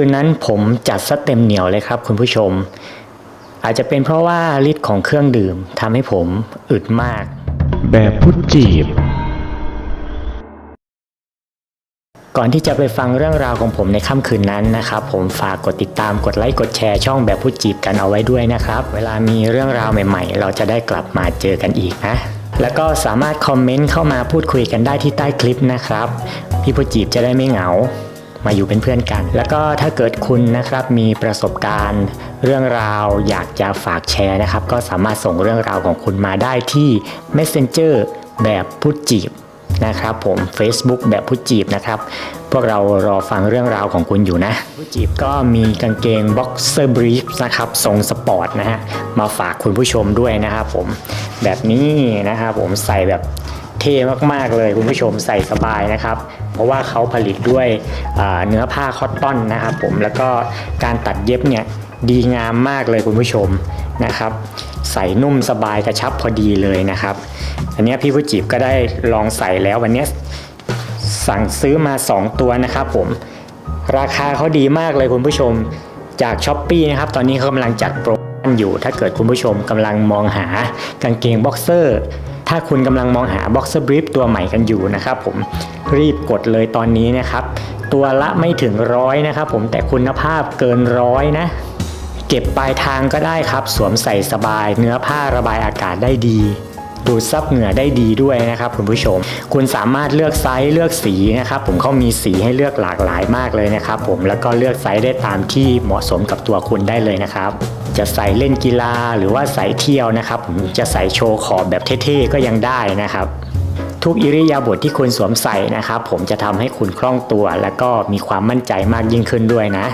คืนนั้นผมจัดซะเต็มเหนียวเลยครับคุณผู้ชม อาจจะเป็นเพราะว่าฤทธิ์ของเครื่องดื่มทำให้ผมอึดมาก แบบพุทธจีบ ก่อนที่จะไปฟังเรื่องราวของผมในค่ำคืนนั้นนะครับ ผมฝากกดติดตามกดไลค์กดแชร์ช่องแบบพูดจีบกันเอาไว้ด้วยนะครับ เวลามีเรื่องราวใหม่ ๆ เราจะได้กลับมาเจอกันอีกนะแล้วก็สามารถคอมเมนต์เข้ามาพูดคุยกันได้ที่ใต้คลิปนะครับ พี่พูดจีบจะได้ไม่เหงา มาอยู่เป็นเพื่อนกัน แล้วก็ถ้าเกิดคุณนะครับมีประสบการณ์ เรื่องราวอยากจะฝากแชร์นะครับ ก็สามารถส่งเรื่องราวของคุณมาได้ที่ Messenger แบบพูดจีบนะครับผม Facebook แบบผู้จีบนะครับ พวกเรารอฟังเรื่องราวของคุณอยู่นะ ผู้จีบก็มีกางเกง Boxer Brief นะครับทรงสปอร์ตนะฮะ มาฝากคุณผู้ชมด้วยนะครับผม แบบนี้นะครับผมใส่แบบ เท่มาก ๆ เลยคุณผู้ชมใส่สบายนะครับ เพราะว่าเขาผลิตด้วยเนื้อผ้าคอตตอนนะครับผมแล้วก็การตัดเย็บเนี่ยดีงามมากเลยคุณผู้ชมนะครับ ใส่นุ่มสบายกระชับพอดีเลยนะครับ อันนี้พี่ผู้จีบก็ได้ลองใส่แล้ววันนี้สั่งซื้อมา 2 ตัวนะครับผมราคาเขาดีมากเลยคุณผู้ชมจากช้อปปีนะครับ ตอนนี้เขากำลังจัดโปรโมชั่นอยู่ถ้าเกิดคุณผู้ชมกำลังมองหากางเกงบ็อกเซอร์ ถ้าคุณกำลังมองหาบ็อกเซอร์บรีฟตัวใหม่กันอยู่นะครับผมรีบกดเลยตอนนี้นะครับ ตัวละไม่ถึงร้อยนะครับผมแต่คุณภาพเกินร้อยนะ เก็บปลายทางก็ได้ครับ สวมใส่สบาย เนื้อผ้าระบายอากาศได้ดีดูดซับเหงื่อได้ดีด้วยนะครับคุณผู้ชม คุณสามารถเลือกไซส์เลือกสีนะครับผมเขามีสีให้เลือกหลากหลายมากเลยนะครับผมแล้วก็เลือกไซส์ได้ตามที่เหมาะสมกับตัวคุณได้เลยนะครับ จะใส่เล่นกีฬาหรือว่าใส่เที่ยวนะครับผมจะใส่โชว์ขอบแบบเท่ๆก็ยังได้นะครับ ทุกอิริยาบถทที่คุณสวมใส่นะครับ ผมจะทำให้คุณคล่องตัว และก็มีความมั่นใจมากยิ่งขึ้นด้วยนะ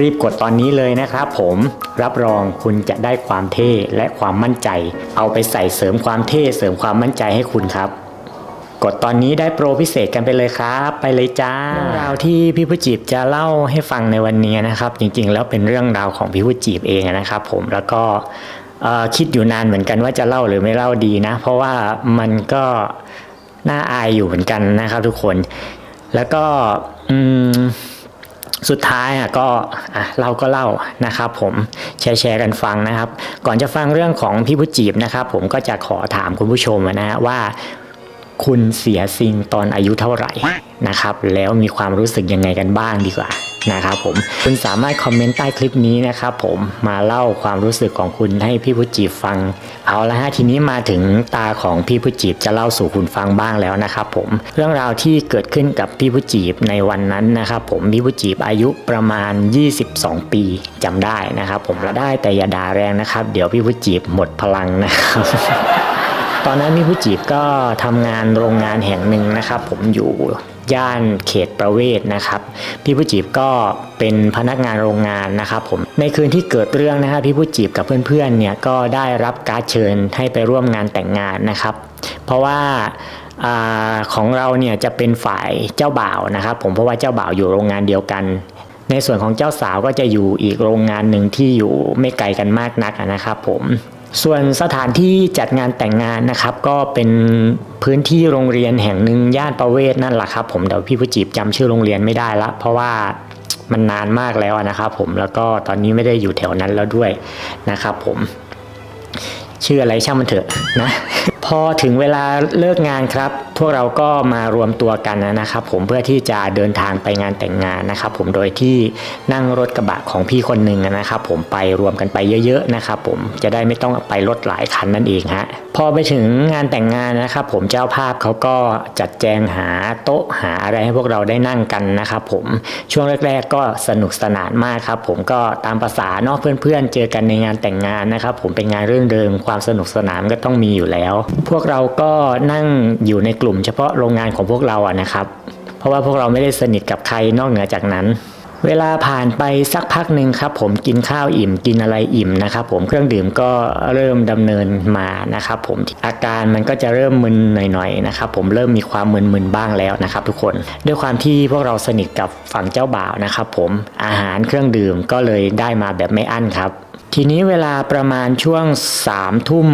รีบกดตอนนี้เลยนะครับผมรับรองคุณจะได้ความเท่และความมั่นใจ เอาไปใส่เสริมความเท่เสริมความมั่นใจให้คุณครับ กดตอนนี้ได้โปรพิเศษกันไปเลยครับ ไปเลยจ้าเรื่องราวที่พี่ผู้จีบจะเล่าให้ฟังในวันนี้นะครับ จริงๆ แล้วเป็นเรื่องราวของพี่ผู้จีบเองนะครับ ผมแล้วก็เอ่อคิดอยู่นานเหมือนกันว่าจะเล่าหรือไม่เล่าดีนะ เพราะว่ามันก็น่าอายอยู่เหมือนกันนะครับ ทุกคน แล้วก็อืมสุดท้ายอะก็อะเราก็เล่านะครับผมแชร์แชร์กันฟังนะครับ ก่อนจะฟังเรื่องของพี่ผู้จีบนะครับ ผมก็จะขอถามคุณผู้ชมนะฮะว่า คุณเสียสิ่งตอนอายุเท่าไหร่นะครับ แล้วมีความรู้สึกยังไงกันบ้างดีกว่านะครับผมคุณสามารถคอมเมนต์ใต้คลิปนี้นะครับผมมาเล่าความรู้สึกของคุณให้พี่ผู้จีฟัง เอาละฮะทีนี้มาถึงตาของพี่ผู้จีจะเล่าสู่คุณฟังบ้างแล้วนะครับผมเรื่องราวที่เกิดขึ้นกับพี่ผู้จีในวันนั้นนะครับผมพี่ผู้จีอายุประมาณ 22 ปีจำได้นะครับ ผมและได้แต่อย่าด่าแรงนะครับ เดี๋ยวพี่ผู้จีหมดพลังนะครับ ตอนนั้นพี่ผู้จีบก็ทำงานโรงงานแห่งหนึ่งนะครับ ผมอยู่ย่านเขตประเวศนะครับ พี่ผู้จีบก็เป็นพนักงานโรงงานนะครับผมในคืนที่เกิดเรื่องนะครับพี่ผู้จีบกับเพื่อนๆเนี่ยก็ได้รับการเชิญให้ไปร่วมงานแต่งงานนะครับ เพราะว่าอาของเราเนี่ยจะเป็นฝ่ายเจ้าบ่าวนะครับ ผมเพราะว่าเจ้าบ่าวอยู่โรงงานเดียวกัน ในส่วนของเจ้าสาวก็จะอยู่อีกโรงงานหนึ่งที่อยู่ไม่ไกลกันมากนักนะครับ ผม ส่วนสถานที่จัดงานแต่งงานนะครับ ก็เป็นพื้นที่โรงเรียนแห่งหนึ่งย่านประเวศนั่นแหละครับ ผมเดี๋ยวพี่ผู้จีบจำชื่อโรงเรียนไม่ได้ละ เพราะว่ามันนานมากแล้วนะครับผมแล้วก็ตอนนี้ไม่ได้อยู่แถวนั้นแล้วด้วยนะครับผมชื่ออะไรช่างมันเถอะนะ พอถึงเวลาเลิกงานครับ พวกเราก็มารวมตัวกันนะครับ ผมเพื่อที่จะเดินทางไปงานแต่งงานนะครับ ผมโดยที่นั่งรถกระบะของพี่คนหนึ่งนะครับ ผมไปรวมกันไปเยอะๆนะครับผมจะได้ไม่ต้องไปรถหลายคันนั่นเองฮะพอไปถึงงานแต่งงานนะครับ ผมเจ้าภาพเขาก็จัดแจงหาโต๊ะหาอะไรให้พวกเราได้นั่งกันนะครับ ผมช่วงแรก ๆ ก็สนุกสนานมากครับผมก็ตามภาษาเนอกเพื่อนๆ เจอกันในงานแต่งงานนะครับ ผมเป็นงานเรื่องเดิมความสนุกสนานก็ต้องมีอยู่แล้ว พวกเราก็นั่งอยู่ในกลุ่มเฉพาะโรงงานของพวกเราอะนะครับ เพราะว่าพวกเราไม่ได้สนิทกับใครนอกเหนือจากนั้น เวลาผ่านไปสักพักหนึ่งครับ ผมกินข้าวอิ่มกินอะไรอิ่มนะครับ ผมเครื่องดื่มก็เริ่มดำเนินมานะครับ ผมอาการมันก็จะเริ่มมึนหน่อยๆนะครับ ผมเริ่มมีความมึนๆบ้างแล้วนะครับ ทุกคนด้วยความที่พวกเราสนิทกับฝั่งเจ้าบ่าวนะครับ ผมอาหารเครื่องดื่มก็เลยได้มาแบบไม่อั้นครับทีนี้เวลาประมาณช่วงสามทุ่ม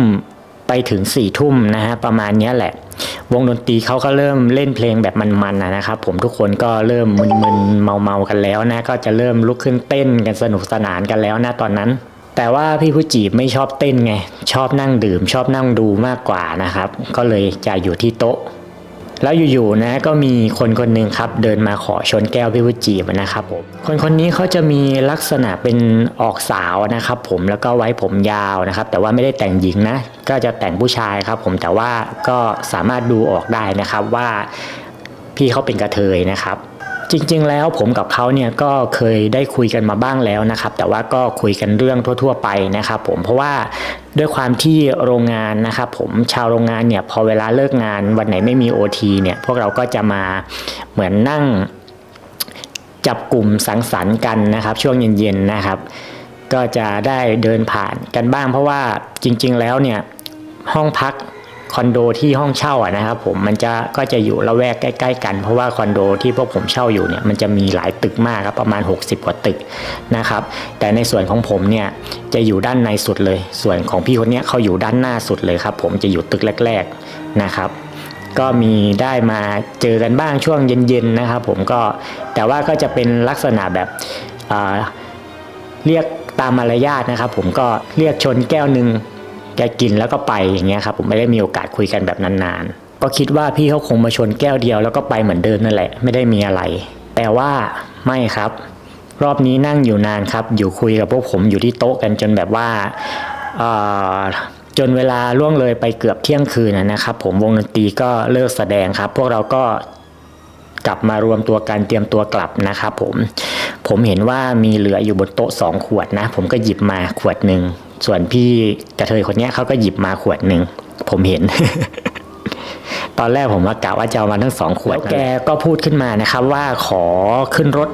ไปถึง4ี่ทุ่มนะฮะประมาณนี้แหละ วงดนตรีเขาก็เริ่มเล่นเพลงแบบมันๆนะนะครับ ผมทุกคนก็เริ่มมึนๆเมาๆกันแล้วนะก็จะเริ่มลุกขึ้นเต้นกันสนุกสนานกันแล้วนะตอนนั้น แต่ว่าพี่ผู้จีบไม่ชอบเต้นไง ชอบนั่งดื่ม ชอบนั่งดูมากกว่านะครับ ก็เลยจะอยู่ที่โต๊ะ แล้วอยู่ๆนะก็มีคนคนหนึ่งครับเดินมาขอชนแก้วพี่วุจีนะครับผมคนคนนี้เขาจะมีลักษณะเป็นออกสาวนะครับ ผมแล้วก็ไว้ผมยาวนะครับ แต่ว่าไม่ได้แต่งหญิงนะ ก็จะแต่งผู้ชายครับ ผมแต่ว่าก็สามารถดูออกได้นะครับว่าพี่เขาเป็นกระเทยนะครับ จริงๆ แล้วผมกับเขาเนี่ยก็เคยได้คุยกันมาบ้างแล้วนะครับ แต่ว่าก็คุยกันเรื่องทั่ว ๆ ไปนะครับ ผมเพราะว่าด้วยความที่โรงงานนะครับผมชาวโรงงานเนี่ยพอเวลาเลิกงานวันไหนไม่มี OT เนี่ยพวกเราก็จะมาเหมือนนั่งจับกลุ่มสังสรรค์กันนะครับ ช่วงเย็นๆนะครับ ก็จะได้เดินผ่านกันบ้าง เพราะว่าจริง ๆ แล้วเนี่ยห้องพัก คอนโดที่ห้องเช่าอะนะครับผมมันจะก็จะอยู่ละแวกใกล้ ๆ กัน เพราะว่าคอนโดที่พวกผมเช่าอยู่เนี่ยมันจะมีหลายตึกมากครับประมาณ 60 กว่าตึกนะครับแต่ในส่วนของผมเนี่ยจะอยู่ด้านในสุดเลย ส่วนของพี่คนนี้เขาอยู่ด้านหน้าสุดเลยครับผมจะอยู่ตึกแรก ๆนะครับก็มีได้มาเจอกันบ้างช่วงเย็นๆนะครับผมก็แต่ว่าก็จะเป็นลักษณะแบบเรียกตามมารยาทนะครับผมก็เรียกชนแก้วหนึ่ง แกกินแล้วก็ไปอย่างเงี้ยครับผมไม่ได้มีโอกาสคุยกันแบบนานๆ ก็คิดว่าพี่เขาคงมาชนแก้วเดียวแล้วก็ไปเหมือนเดิมนั่นแหละไม่ได้มีอะไร แต่ว่าไม่ครับ รอบนี้นั่งอยู่นานครับ อยู่คุยกับพวกผมอยู่ที่โต๊ะกันจนแบบว่าจนเวลาล่วงเลยไปเกือบเที่ยงคืนนะครับผมวงดนตรีก็เลิกแสดงครับ พวกเราก็กลับมารวมตัวกันเตรียมตัวกลับนะครับผมผมเห็นว่ามีเหลืออยู่บนโต๊ะสองขวดนะ ผมก็หยิบมาขวดหนึ่ง ส่วนพี่กระเทยคนเนี้ยเขาก็หยิบมาขวดหนึ่งผมเห็น ตอนแรกผมว่ากะว่าจะเอามาทั้งสองขวดแล้วแกก็พูดขึ้นมานะครับ ว่าขอขึ้นรถ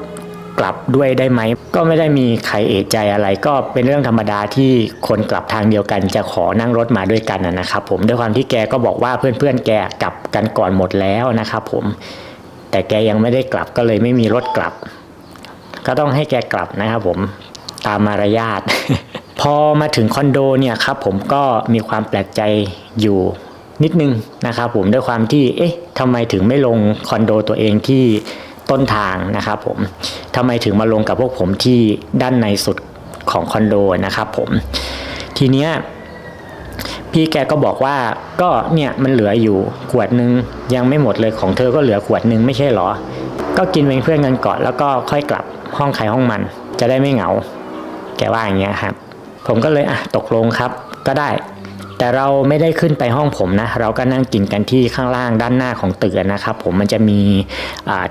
กลับด้วยได้ไหม ก็ไม่ได้มีใครเอะใจอะไร ก็เป็นเรื่องธรรมดาที่คนกลับทางเดียวกัน จะขอนั่งรถมาด้วยกันนะนะครับผมด้วยความที่แกก็บอกว่าเพื่อนๆแกกลับกันก่อนหมดแล้วนะครับผม แต่แกยังไม่ได้กลับก็เลยไม่มีรถกลับ ก็ต้องให้แกกลับนะครับผมตามมารยาท พอมาถึงคอนโดเนี่ยครับผมก็มีความแปลกใจอยู่นิดนึงนะครับผมด้วยความที่เอ๊ะทำไมถึงไม่ลงคอนโดตัวเองที่ต้นทางนะครับผมทำไมถึงมาลงกับพวกผมที่ด้านในสุดของคอนโดนะครับผมทีเนี้ยพี่แกก็บอกว่าก็เนี่ยมันเหลืออยู่ขวดนึงยังไม่หมดเลยของเธอก็เหลือขวดนึงไม่ใช่เหรอ ก็กินเป็นเพื่อนกันก่อนแล้วก็ค่อยกลับห้องใครห้องมัน จะได้ไม่เหงา แกว่าอย่างเงี้ยครับ ผมก็เลยอะตกลงครับก็ได้ แต่เราไม่ได้ขึ้นไปห้องผมนะ เราก็นั่งกินกันที่ข้างล่างด้านหน้าของตึกนะครับ ผมมันจะมี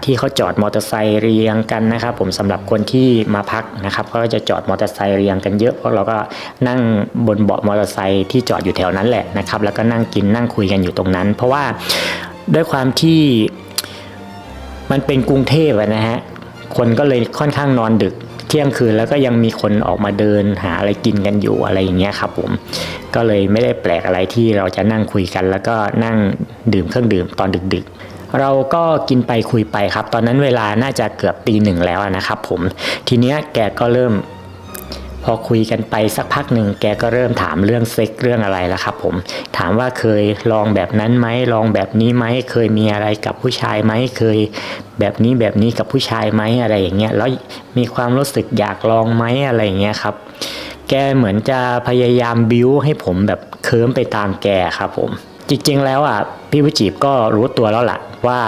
ที่เขาจอดมอเตอร์ไซค์เรียงกันนะครับ ผมสำหรับคนที่มาพักนะครับก็จะจอดมอเตอร์ไซค์เรียงกันเยอะเพราะเราก็นั่งบนเบาะมอเตอร์ไซค์ที่จอดอยู่แถวนั้นแหละนะครับ แล้วก็นั่งกินนั่งคุยกันอยู่ตรงนั้น เพราะว่าด้วยความที่มันเป็นกรุงเทพนะฮะคนก็เลยค่อนข้างนอนดึก เที่ยงคืนแล้วก็ยังมีคนออกมาเดินหาอะไรกินกันอยู่อะไรอย่างเงี้ยครับผมก็เลยไม่ได้แปลกอะไรที่เราจะนั่งคุยกัน แล้วก็นั่งดื่มเครื่องดื่มตอนดึกๆเราก็กินไปคุยไปครับ ตอนนั้นเวลาน่าจะเกือบตีหนึ่งแล้วนะครับผมทีเนี้ยแกก็เริ่ม พอคุยกันไปสักพักหนึ่งแกก็เริ่มถามเรื่องเซ็กเรื่องอะไรแล้วครับผมถามว่าเคยลองแบบนั้นไหมลองแบบนี้ไหมเคยมีอะไรกับผู้ชายไหมเคยแบบนี้แบบนี้กับผู้ชายไหมอะไรอย่างเงี้ยแล้วมีความรู้สึกอยากลองไหมอะไรอย่างเงี้ยครับแกเหมือนจะพยายามบิ้วให้ผมแบบเคิมไปตามแกครับผม จริงๆแล้วอะพี่วิจีบก็รู้ตัวแล้วล่ะว่า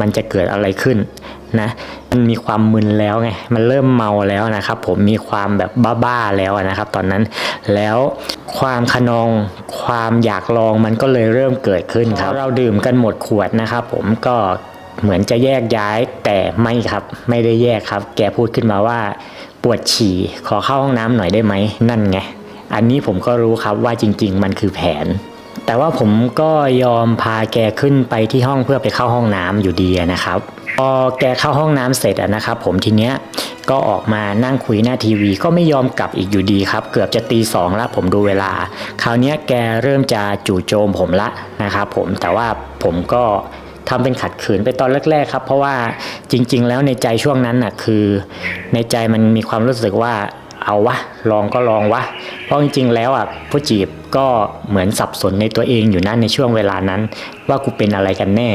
มันจะเกิดอะไรขึ้น นะมันมีความมึนแล้วไงมันเริ่มเมาแล้วนะครับ ผมมีความแบบบ้าๆแล้วนะครับ ตอนนั้นแล้วความขนองความอยากลองมันก็เลยเริ่มเกิดขึ้นครับ เราดื่มกันหมดขวดนะครับ ผมก็เหมือนจะแยกย้ายแต่ไม่ครับ ไม่ได้แยกครับ แกพูดขึ้นมาว่า ปวดฉี่ขอเข้าห้องน้ำหน่อยได้ไหมนั่นไงอันนี้ผมก็รู้ครับว่าจริง ๆ มันคือแผนแต่ว่าผมก็ยอมพาแกขึ้นไปที่ห้องเพื่อไปเข้าห้องน้ำอยู่ดีนะครับ พอแกเข้าห้องน้ำเสร็จอะนะครับผมทีเนี้ยก็ออกมานั่งคุยหน้าทีวี ก็ไม่ยอมกลับอีกอยู่ดีครับ เกือบจะตีสองแล้วผมดูเวลา คราวเนี้ยแกเริ่มจะจู่โจมผมละนะครับผมแต่ว่าผมก็ทำเป็นขัดขืนไปตอนแรกๆครับ เพราะว่าจริง ๆ แล้วในใจช่วงนั้นน่ะคือในใจมันมีความรู้สึกว่าเอาวะลองก็ลองวะเพราะจริงๆแล้วอะผู้จีบก็เหมือนสับสนในตัวเองอยู่นะในช่วงเวลานั้น ว่ากูเป็นอะไรกันแน่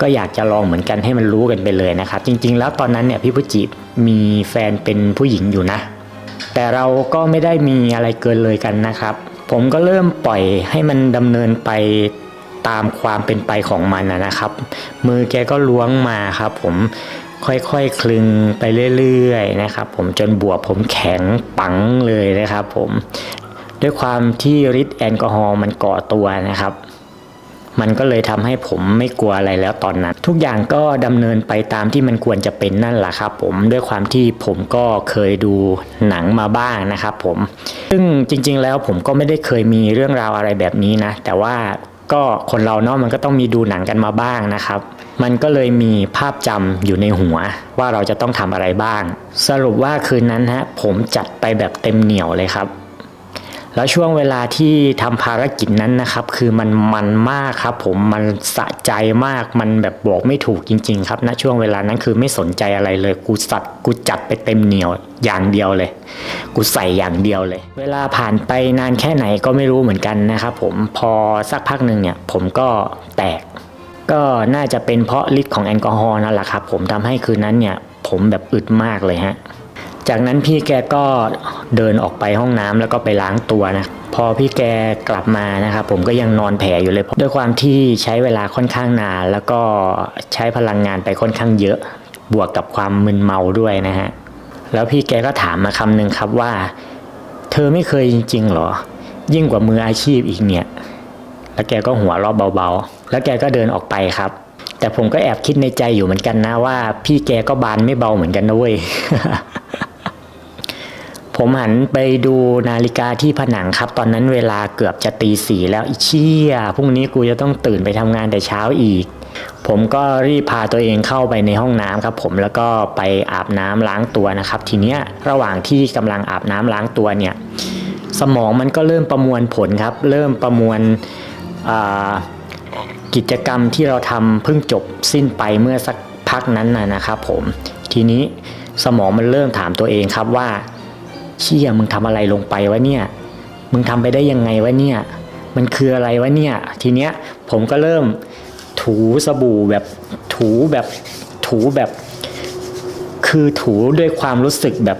ก็อยากจะลองเหมือนกันให้มันรู้กันไปเลยนะครับ จริง ๆ แล้วตอนนั้นเนี่ยพี่พุจิมีแฟนเป็นผู้หญิงอยู่นะ แต่เราก็ไม่ได้มีอะไรเกินเลยกันนะครับ ผมก็เริ่มปล่อยให้มันดำเนินไปตามความเป็นไปของมันนะครับ มือแกก็ล้วงมาครับ ผมค่อยๆคลึงไปเรื่อยๆนะครับ ผมจนบวบผมแข็งปังเลยนะครับ ผมด้วยความที่ฤทธิ์แอลกอฮอล์มันก่อตัวนะครับ มันก็เลยทำให้ผมไม่กลัวอะไรแล้วตอนนั้น ทุกอย่างก็ดำเนินไปตามที่มันควรจะเป็นนั่นแหละครับผมด้วยความที่ผมก็เคยดูหนังมาบ้างนะครับผม ซึ่งจริง ๆ แล้วผมก็ไม่ได้เคยมีเรื่องราวอะไรแบบนี้นะ แต่ว่าก็คนเราเนาะมันก็ต้องมีดูหนังกันมาบ้างนะครับ มันก็เลยมีภาพจำอยู่ในหัว ว่าเราจะต้องทำอะไรบ้าง สรุปว่าคืนนั้นฮะผมจัดไปแบบเต็มเหนียวเลยครับ แล้วช่วงเวลาที่ทำภารกิจนั้นนะครับ คือมันมันมากครับผมมันสะใจมากมันแบบบอกไม่ถูกจริง ๆ ครับณช่วงเวลานั้นคือไม่สนใจอะไรเลยกูสัตว์กูจัดไปเต็มเหนียวอย่างเดียวเลย กูใส่อย่างเดียวเลย เวลาผ่านไปนานแค่ไหนก็ไม่รู้เหมือนกันนะครับผมพอสักพักหนึ่งเนี่ย ผมก็แตก ก็น่าจะเป็นเพราะฤทธิ์ของแอลกอฮอล์นั่นแหละครับผมทำให้คืนนั้นเนี่ย ผมแบบอึดมากเลยฮะ จากนั้นพี่แกก็เดินออกไปห้องน้ำแล้วก็ไปล้างตัวนะพอพี่แกกลับมานะครับผมก็ยังนอนแผลอยู่เลยด้วยความที่ใช้เวลาค่อนข้างนานแล้วก็ใช้พลังงานไปค่อนข้างเยอะ บวกกับความมึนเมาด้วยนะฮะแล้วพี่แกก็ถามมาคำหนึ่งครับว่า เธอไม่เคยจริงๆหรอ ยิ่งกว่ามืออาชีพอีกเนี่ย แล้วแกก็หัวเราะเบาๆ แล้วแกก็เดินออกไปครับ แต่ผมก็แอบคิดในใจอยู่เหมือนกันนะว่า พี่แกก็บานไม่เบาเหมือนกันนะเว้ย ผมหันไปดูนาฬิกาที่ผนังครับ ตอนนั้นเวลาเกือบจะตีสี่แล้วอีเชี่ยพรุ่งนี้กูจะต้องตื่นไปทำงานแต่เช้าอีก ผมก็รีบพาตัวเองเข้าไปในห้องน้ำครับ ผมแล้วก็ไปอาบน้ำล้างตัวนะครับ ทีเนี้ยระหว่างที่กำลังอาบน้ำล้างตัวเนี่ย สมองมันก็เริ่มประมวลผลครับ เริ่มประมวลกิจกรรมที่เราทำเพิ่งจบสิ้นไปเมื่อสักพักนั้นนะนะครับ ผมทีนี้สมองมันเริ่มถามตัวเองครับว่า เชี่ยมึงทำอะไรลงไปวะเนี่ย มึงทำไปได้ยังไงวะเนี่ย มันคืออะไรวะเนี่ย ทีเนี้ยผมก็เริ่มถูสบู่แบบถูแบบถูแบบ คือถูด้วยความรู้สึกแบบ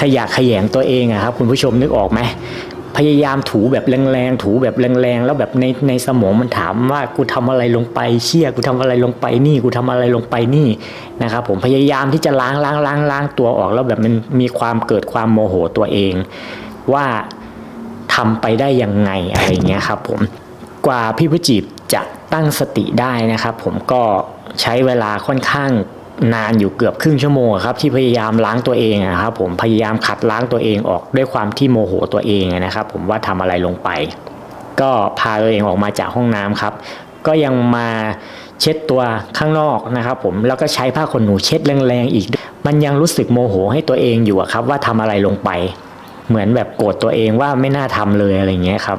ขยะแขยงตัวเองอะครับ คุณผู้ชมนึกออกไหม พยายามถูแบบแรงๆถูแบบแรงๆแล้วแบบในในสมองมันถามว่ากูทำอะไรลงไปเชี่ยกูทำอะไรลงไปนี่กูทำอะไรลงไปนี่นะครับผมพยายามที่จะล้างล้างล้างล้างตัวออกแล้วแบบมันมีความเกิดความโมโหตัวเอง ว่าทำไปได้ยังไงอะไรเงี้ยครับผมกว่าพี่ผู้จีบจะตั้งสติได้นะครับ ผมก็ใช้เวลาค่อนข้าง นานอยู่เกือบครึ่งชั่วโมงครับที่พยายามล้างตัวเองนะครับผมพยายามขัดล้างตัวเองออกด้วยความที่โมโหตัวเองนะครับผมว่าทำอะไรลงไป ก็พาตัวเองออกมาจากห้องน้ำครับ ก็ยังมาเช็ดตัวข้างนอกนะครับผมแล้วก็ใช้ผ้าขนหนูเช็ดแรงๆอีก มันยังรู้สึกโมโหให้ตัวเองอยู่ครับว่าทำอะไรลงไป เหมือนแบบโกรธตัวเองว่าไม่น่าทำเลยอะไรเงี้ยครับ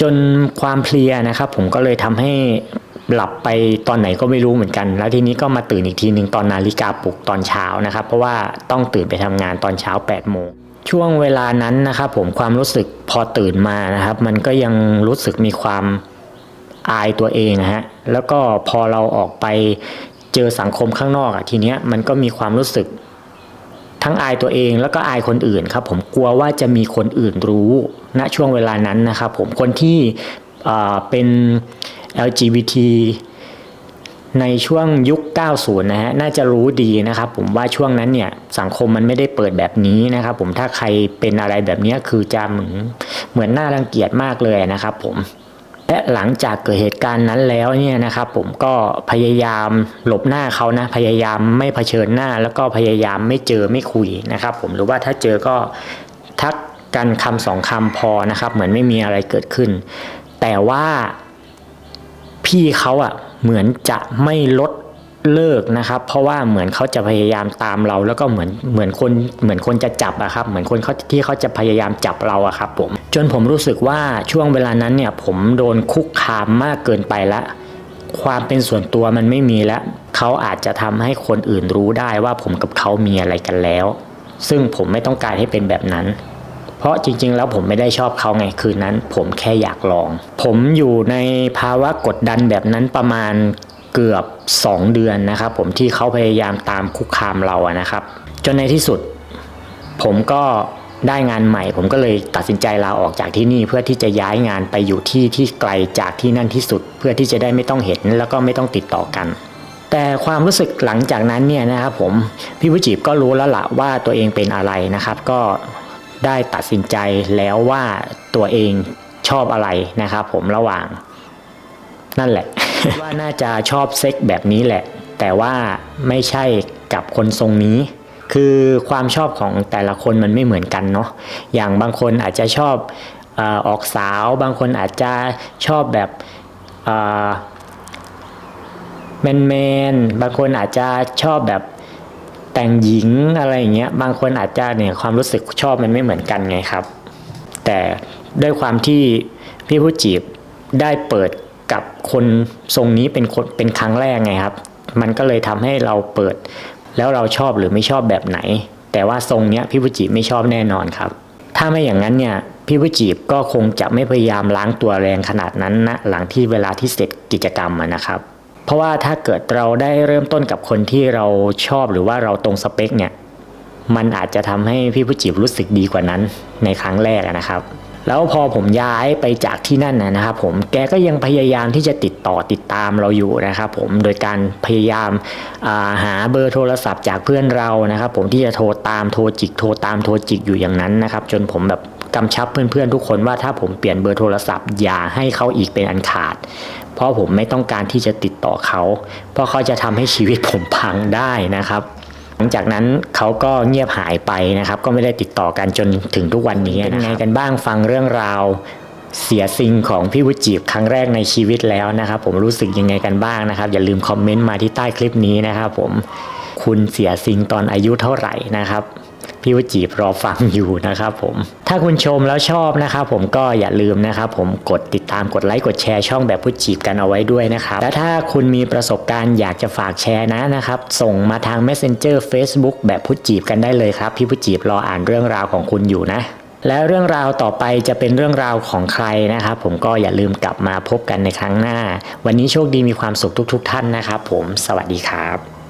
จนความเพลียนะครับผมก็เลยทำให้ หลับไปตอนไหนก็ไม่รู้เหมือนกัน แล้วทีนี้ก็มาตื่นอีกทีหนึ่งตอนนาฬิกาปลุกตอนเช้านะครับ เพราะว่าต้องตื่นไปทำงานตอนเช้า8โมงช่วงเวลานั้นนะครับผมความรู้สึกพอตื่นมานะครับ มันก็ยังรู้สึกมีความอายตัวเองนะฮะแล้วก็พอเราออกไปเจอสังคมข้างนอกอะทีเนี้ยมันก็มีความรู้สึกทั้งอายตัวเองแล้วก็อายคนอื่นครับผมกลัวว่าจะมีคนอื่นรู้ณช่วงเวลานั้นนะครับผมคนที่อ่าเป็น LGBT ในช่วงยุค 90 นะฮะ น่าจะรู้ดีนะครับผมว่าช่วงนั้นเนี่ยสังคมมันไม่ได้เปิดแบบนี้นะครับผม ถ้าใครเป็นอะไรแบบนี้คือจะเหมือนเหมือนน่ารังเกียจมากเลยนะครับผม และหลังจากเกิดเหตุการณ์นั้นแล้วเนี่ยนะครับผมก็พยายามหลบหน้าเขานะ พยายามไม่เผชิญหน้า แล้วก็พยายามไม่เจอไม่คุยนะครับผม หรือว่าถ้าเจอก็ทักกันคำสองคำพอนะครับ เหมือนไม่มีอะไรเกิดขึ้น แต่ว่า พี่เขาอะเหมือนจะไม่ลดเลิกนะครับ เพราะว่าเหมือนเขาจะพยายามตามเรา แล้วก็เหมือนเหมือนคนเหมือนคนจะจับอะครับ เหมือนคนเขาที่เขาจะพยายามจับเราอะครับผมจนผมรู้สึกว่าช่วงเวลานั้นเนี่ย ผมโดนคุกคามมากเกินไปละความเป็นส่วนตัวมันไม่มีแล้วเขาอาจจะทำให้คนอื่นรู้ได้ว่าผมกับเขามีอะไรกันแล้ว ซึ่งผมไม่ต้องการให้เป็นแบบนั้น เพราะจริง ๆ แล้วผมไม่ได้ชอบเขาไงคืนนั้น ผมแค่อยากลอง ผมอยู่ในภาวะกดดันแบบนั้นประมาณเกือบ 2 เดือนนะครับ ผมที่เขาพยายามตามคุกคามเราอะนะครับ จนในที่สุด ผมก็ได้งานใหม่ ผมก็เลยตัดสินใจลาออกจากที่นี่เพื่อที่จะย้ายงานไปอยู่ที่ที่ไกลจากที่นั่นที่สุด เพื่อที่จะได้ไม่ต้องเห็นแล้วก็ไม่ต้องติดต่อกัน แต่ความรู้สึกหลังจากนั้นเนี่ยนะครับผมพี่ผู้จีบก็รู้แล้วละว่าตัวเองเป็นอะไรนะครับ ก็ ได้ตัดสินใจแล้วว่าตัวเองชอบอะไรนะครับผมระหว่าง นั่นแหละ ว่าน่าจะชอบเซ็กแบบนี้แหละ แต่ว่าไม่ใช่กับคนทรงนี้ คือความชอบของแต่ละคนมันไม่เหมือนกันเนาะอย่างบางคนอาจจะชอบอออกสาวบางคนอาจจะชอบแบบแมนแมนๆบางคนอาจจะชอบแบบ แต่งหญิงอะไรอย่างเงี้ยบางคนอาจจะเนี่ยความรู้สึกชอบมันไม่เหมือนกันไงครับ แต่ด้วยความที่พี่ผู้จีบได้เปิดกับคนทรงนี้เป็นคนเป็นครั้งแรกไงครับ มันก็เลยทำให้เราเปิด แล้วเราชอบหรือไม่ชอบแบบไหน แต่ว่าทรงเนี้ยพี่ผู้จีบไม่ชอบแน่นอนครับ ถ้าไม่อย่างนั้นเนี่ยพี่ผู้จีบก็คงจะไม่พยายามล้างตัวแรงขนาดนั้นนะหลังที่เวลาที่เสร็จกิจกรรมนะครับ เพราะว่าถ้าเกิดเราได้เริ่มต้นกับคนที่เราชอบหรือว่าเราตรงสเปคเนี่ยมันอาจจะทำให้พี่ผู้จีบรู้สึกดีกว่านั้นในครั้งแรกนะครับ แล้วพอผมย้ายไปจากที่นั่นนะครับ ผมแกก็ยังพยายามที่จะติดต่อติดตามเราอยู่นะครับ ผมโดยการพยายามาหาเบอร์โทรศัพท์จากเพื่อนเรานะครับ ผมที่จะโทรตามโทรจิกโทรตามโทรจิกอยู่อย่างนั้นนะครับ จนผมแบบกำชับเพื่อนๆทุกคนว่าถ้าผมเปลี่ยนเบอร์โทรศัพท์อย่าให้เขาอีกเป็นอันขาด เพราะผมไม่ต้องการที่จะติดต่อเขา เพราะเขาจะทำให้ชีวิตผมพังได้นะครับ หลังจากนั้นเขาก็เงียบหายไปนะครับ ก็ไม่ได้ติดต่อกันจนถึงทุกวันนี้เป็นไงกันบ้างฟังเรื่องราวเสียซิงของพี่วุจีบครั้งแรกในชีวิตแล้วนะครับ ผมรู้สึกยังไงกันบ้างนะครับ อย่าลืมคอมเมนต์มาที่ใต้คลิปนี้นะครับผมคุณเสียซิงตอนอายุเท่าไหร่นะครับ พี่วจีบรอฟังอยู่นะครับผม ถ้าคุณชมแล้วชอบนะครับผมก็อย่าลืมนะครับผมกดติดตามกดไลค์กดแชร์ช่องแบบพูดจีบกันเอาไว้ด้วยนะครับ และถ้าคุณมีประสบการณ์อยากจะฝากแชร์นะนะครับ ส่งมาทาง Messenger Facebook แบบพูดจีบกันได้เลยครับ พี่พูดจีบรออ่านเรื่องราวของคุณอยู่นะแล้วเรื่องราวต่อไปจะเป็นเรื่องราวของใครนะครับ ผมก็อย่าลืมกลับมาพบกันในครั้งหน้า วันนี้โชคดีมีความสุขทุก ๆ ท่านนะครับ ผมสวัสดีครับ